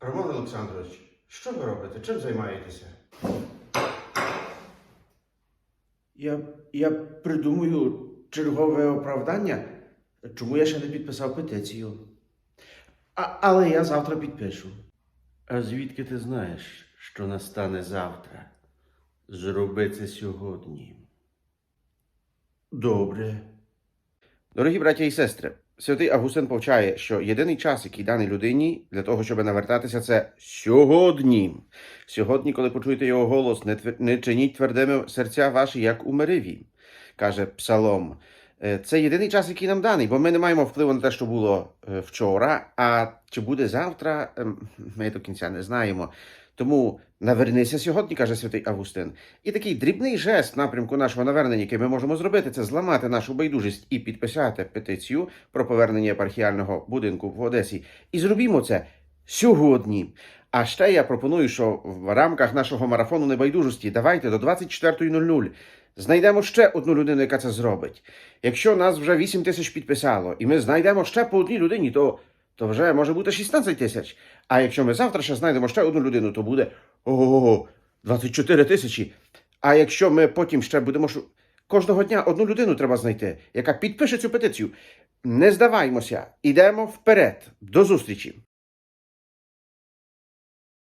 Роман Олександрович, що ви робите? Чим займаєтеся? Я, я придумую чергове оправдання, чому я ще не підписав петицію. А, але я завтра підпишу. А звідки ти знаєш, що настане завтра? Зроби це сьогодні. Добре. Дорогі браття і сестри, святий Августин повчає, що єдиний час, який даний людині для того, щоб навертатися, це сьогодні. Сьогодні, коли почуєте його голос, не, твер... не чиніть твердими серця ваші, як у Мериві, каже Псалом. Е, Це єдиний час, який нам даний, бо ми не маємо впливу на те, що було е, вчора. А чи буде завтра, ем, ми до кінця не знаємо. Тому навернися сьогодні, каже святий Августин. І такий дрібний жест напрямку нашого навернення, який ми можемо зробити, це зламати нашу байдужість і підписати петицію про повернення епархіального будинку в Одесі. І зробімо це сьогодні. А ще я пропоную, що в рамках нашого марафону небайдужості давайте до 24.00 знайдемо ще одну людину, яка це зробить. Якщо нас вже 8 тисяч підписало, і ми знайдемо ще по одній людині, то, то вже може бути 16 тисяч. А якщо ми завтра ще знайдемо ще одну людину, то буде ого, 24 тисячі. А якщо ми потім ще будемо кожного дня одну людину треба знайти, яка підпише цю петицію. Не здаваймося, ідемо вперед. До зустрічі.